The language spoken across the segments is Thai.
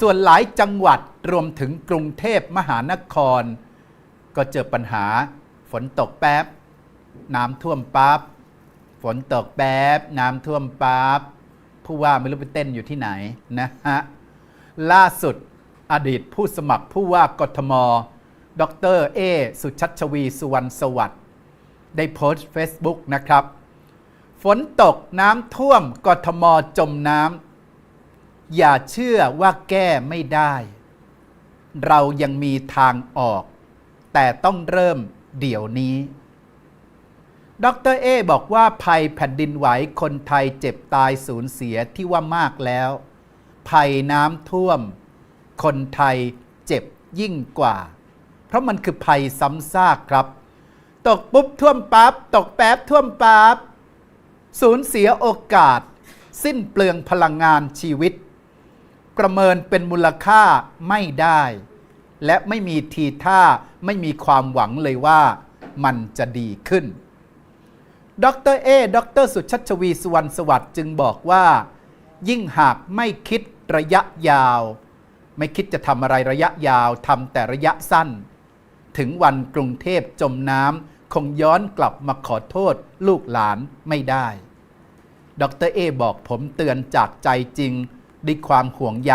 ส่วนหลายจังหวัดรวมถึงกรุงเทพมหานคร ก็เจอปัญหา ฝนตกแป๊บ น้ำท่วมปั๊บฝนตกแป๊บ น้ำท่วมปั๊บผู้ว่าไม่รู้ไปเต้นอยู่ที่ไหนนะฮะล่าสุดอดีตผู้สมัครผู้ว่ากทม ดรเอ สุชัชวี สุวรรณสวัสดิ์ได้โพสต์ Facebook นะครับ ฝนตกน้ำท่วมกทมจมน้ำ อย่าเชื่อว่าแก้ไม่ได้ เรายังมีทางออก แต่ต้องเริ่มเดี๋ยวนี้ ดรเอบอกว่าภัยแผ่นดินไหวคนไทยเจ็บตายสูญเสียที่ว่ามากแล้ว ภัยน้ำท่วม คนไทยเจ็บยิ่งกว่า เพราะมันคือภัยซ้ำซากครับ ตกปุ๊บท่วมปั๊บตกแป๊บท่วมปั๊บสูญเสียโอกาส สิ้นเปลืองพลังงานชีวิต ประเมินเป็นมูลค่าไม่ได้ และไม่มีทีท่าไม่มีความหวังเลยว่ามันจะดีขึ้น ดรเอดรสุชัชวีสุวรรณสวัสดิ์จึงบอกว่า ยิ่งหากไม่คิดระยะยาว ไม่คิดจะทำอะไรระยะยาวทำแต่ระยะสั้น ถึงวันกรุงเทพจมน้ำคงย้อนกลับมาขอโทษลูกหลานไม่ได้ ดรเอบอกผมเตือนจากใจจริง ด้วยความห่วงใย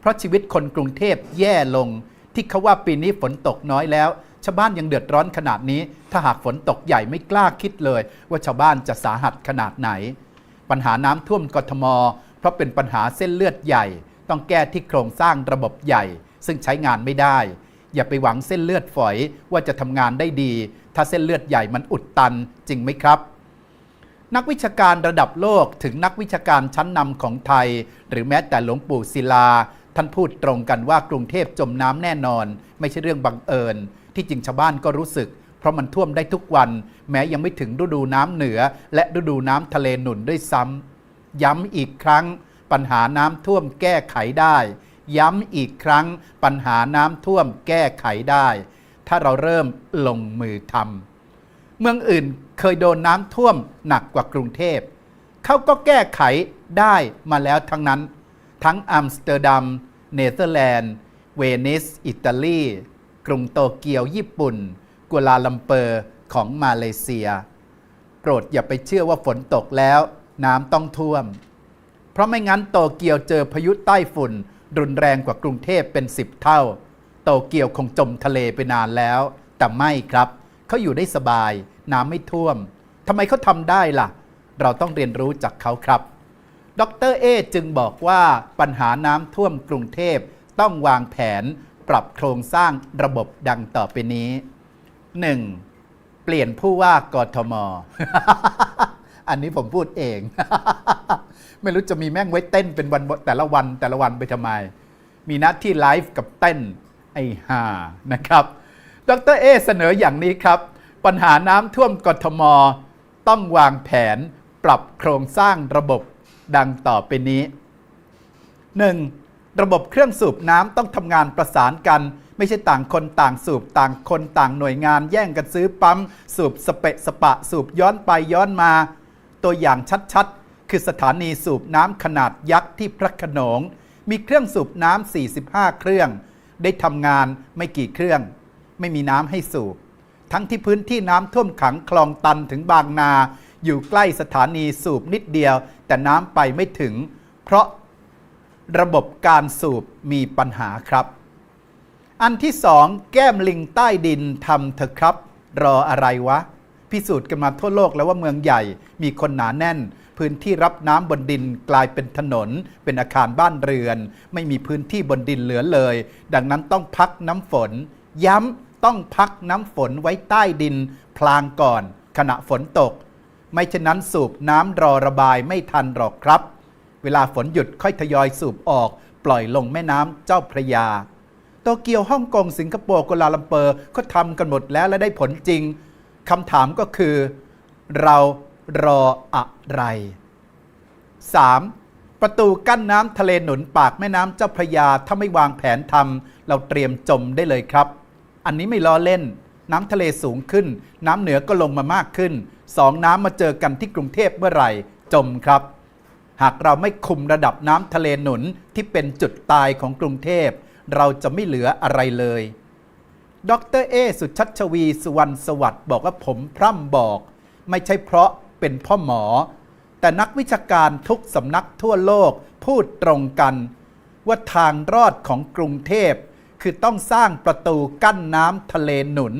เพราะชีวิตคนกรุงเทพแย่ลง ที่เขาว่าปีนี้ฝนตกน้อยแล้วชาวบ้านยังเดือดร้อนขนาดนี้ ถ้าหากฝนตกใหญ่ไม่กล้าคิดเลย ว่าชาวบ้านจะสาหัสขนาดไหน ปัญหาน้ำท่วมกทม เพราะเป็นปัญหาเส้นเลือดใหญ่ ต้องแก้ที่โครงสร้างระบบใหญ่ ซึ่งใช้งานไม่ได้ อย่าไปหวังเส้นเลือดฝอยว่าจะทำงานได้ดี ถ้าเส้นเลือดใหญ่มันอุดตันจริงไหมครับ นักวิชาการระดับโลกถึงนักวิชาการชั้นนำของไทย หรือแม้แต่หลวงปู่ศิลา ท่านพูดตรงกันว่ากรุงเทพจมน้ำแน่นอน ไม่ใช่เรื่องบังเอิญ ที่จริงชาวบ้านก็รู้สึก เพราะมันท่วมได้ทุกวัน แม้ยังไม่ถึงฤดูน้ำเหนือ และฤดูน้ำทะเลหนุนด้วยซ้ำย้ำอีกครั้ง ปัญหาน้ำท่วมแก้ไขได้ ย้ำอีกครั้ง ปัญหาน้ำท่วมแก้ไขได้ ถ้าเราเริ่มลงมือทำ เมืองอื่นเคยโดนน้ำท่วมหนักกว่ากรุงเทพ เขาก็แก้ไขได้มาแล้วทั้งนั้น ทั้งอัมสเตอร์ดัม เนเธอร์แลนด์ เวนิส อิตาลี กรุงโตเกียว ญี่ปุ่น กัวลาลัมเปอร์ของมาเลเซีย โปรดอย่าไปเชื่อว่าฝนตกแล้ว น้ำต้องท่วม เพราะไม่งั้นโตเกียวเจอพายุใต้ฝุ่น รุนแรงกว่ากรุงเทพเป็น10เท่า โตเกียวคงจมทะเลไปนานแล้ว แต่ไม่ครับ เขาอยู่ได้สบาย น้ำไม่ท่วมทำไมเขาทำได้ล่ะ เราต้องเรียนรู้จากเขาครับ ดรเอจึงบอกว่าปัญหาน้ำท่วมกรุงเทพต้องวางแผนปรับโครงสร้างระบบดังต่อไปนี้ 1. เปลี่ยนผู้ว่ากทม อันนี้ผมพูดเอง ไม่รู้จะมีแม่งไว้เต้นเป็นวันแต่ละวันแต่ละวันไปทำไม มีหน้าที่ไลฟ์กับเต้นไอ้ห่านะครับ ดรเอเสนออย่างนี้ครับ ปัญหาน้ำท่วมกทม ต้องวางแผนปรับโครงสร้างระบบดังต่อไปนี้ 1. ระบบเครื่องสูบน้ำต้องทำงานประสานกัน ไม่ใช่ต่างคนต่างสูบต่างคนต่างหน่วยงาน แย่งกันซื้อปั๊ม สูบสเปะสปะ สูบย้อนไปย้อนมา ตัวอย่างชัดๆ คือสถานีสูบน้ำขนาดยักษ์ที่พระขนง มีเครื่องสูบน้ำ45 เครื่อง ได้ทำงานไม่กี่เครื่อง ไม่มีน้ำให้สูบ ทั้งที่พื้นที่น้ำท่วมขังคลองตันถึงบางนา อยู่ใกล้สถานีสูบนิดเดียว แต่น้ำไปไม่ถึง เพราะระบบการสูบมีปัญหาครับ อันที่สองแก้มลิงใต้ดินทำเถอะครับ รออะไรวะ พิสูจน์กันมาทั่วโลกแล้วว่าเมืองใหญ่มีคนหนาแน่นพื้นที่รับน้ำบนดินกลายเป็นถนน เป็นอาคารบ้านเรือน ไม่มีพื้นที่บนดินเหลือเลย ดังนั้นต้องพักน้ำฝน ย้ำ ต้องพักน้ำฝนไว้ใต้ดิน พลางก่อน ขณะฝนตก ไม่เช่นนั้นสูบน้ำรอระบายไม่ทันหรอกครับ เวลาฝนหยุดค่อยทยอยสูบออก ปล่อยลงแม่น้ำเจ้าพระยา โตเกียวฮ่องกงสิงคโปร์กัวลาลัมเปอร์ก็ทำกันหมดแล้วและได้ผลจริงคำถามก็คือ เรารออะไร 3. ประตูกั้นน้ำทะเลหนุนปากแม่น้ำเจ้าพระยา ถ้าไม่วางแผนทำเราเตรียมจมได้เลยครับ อันนี้ไม่ล้อเล่น น้ำทะเลสูงขึ้น น้ำเหนือก็ลงมามากขึ้นสองน้ำมาเจอกันที่กรุงเทพเมื่อไหร่จมครับ หากเราไม่คุมระดับน้ำทะเลหนุนที่เป็นจุดตายของกรุงเทพ เราจะไม่เหลืออะไรเลย ดรเอ สุชัชวี สุวรรณสวัสดิ์บอกว่าผมพร่ำบอก ไม่ใช่เพราะเป็นพ่อหมอ แต่นักวิชาการทุกสำนักทั่วโลกพูดตรงกัน ว่าทางรอดของกรุงเทพ คือต้องสร้างประตูกั้นน้ำทะเลหนุน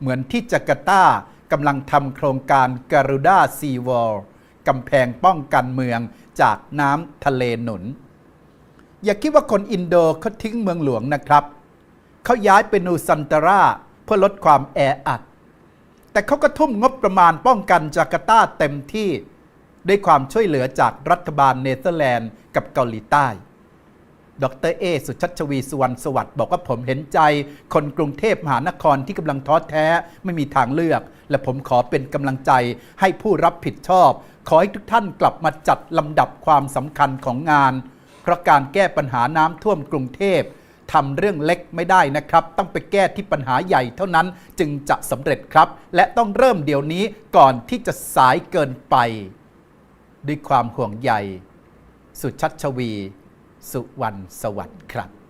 เหมือนที่จาการ์ตากำลังทำโครงการการูด้าซีวอลกำแพงป้องกันเมืองจากน้ำทะเลหนุน อย่าคิดว่าคนอินโดเขาทิ้งเมืองหลวงนะครับ เขาย้ายไปนูซันตาราเพื่อลดความแออัด แต่เขาก็ทุ่มงบประมาณป้องกันจาการ์ตาเต็มที่ ด้วยความช่วยเหลือจากรัฐบาลเนเธอร์แลนด์กับเกาหลีใต้ ดรเอ สุชัชวีสุวรรณสวัสดิ์บอกว่าผมเห็นใจ คนกรุงเทพมหานครที่กำลังท้อแท้ไม่มีทางเลือก และผมขอเป็นกำลังใจให้ผู้รับผิดชอบ ขอให้ทุกท่านกลับมาจัดลำดับความสำคัญของงาน เพราะการแก้ปัญหาน้ำท่วมกรุงเทพทำเรื่องเล็กไม่ได้นะครับ ต้องไปแก้ที่ปัญหาใหญ่เท่านั้นจึงจะสำเร็จครับ และต้องเริ่มเดี๋ยวนี้ก่อนที่จะสายเกินไป ด้วยความห่วงใยสุชัชวี สุวรรณสวัสดิ์ครับ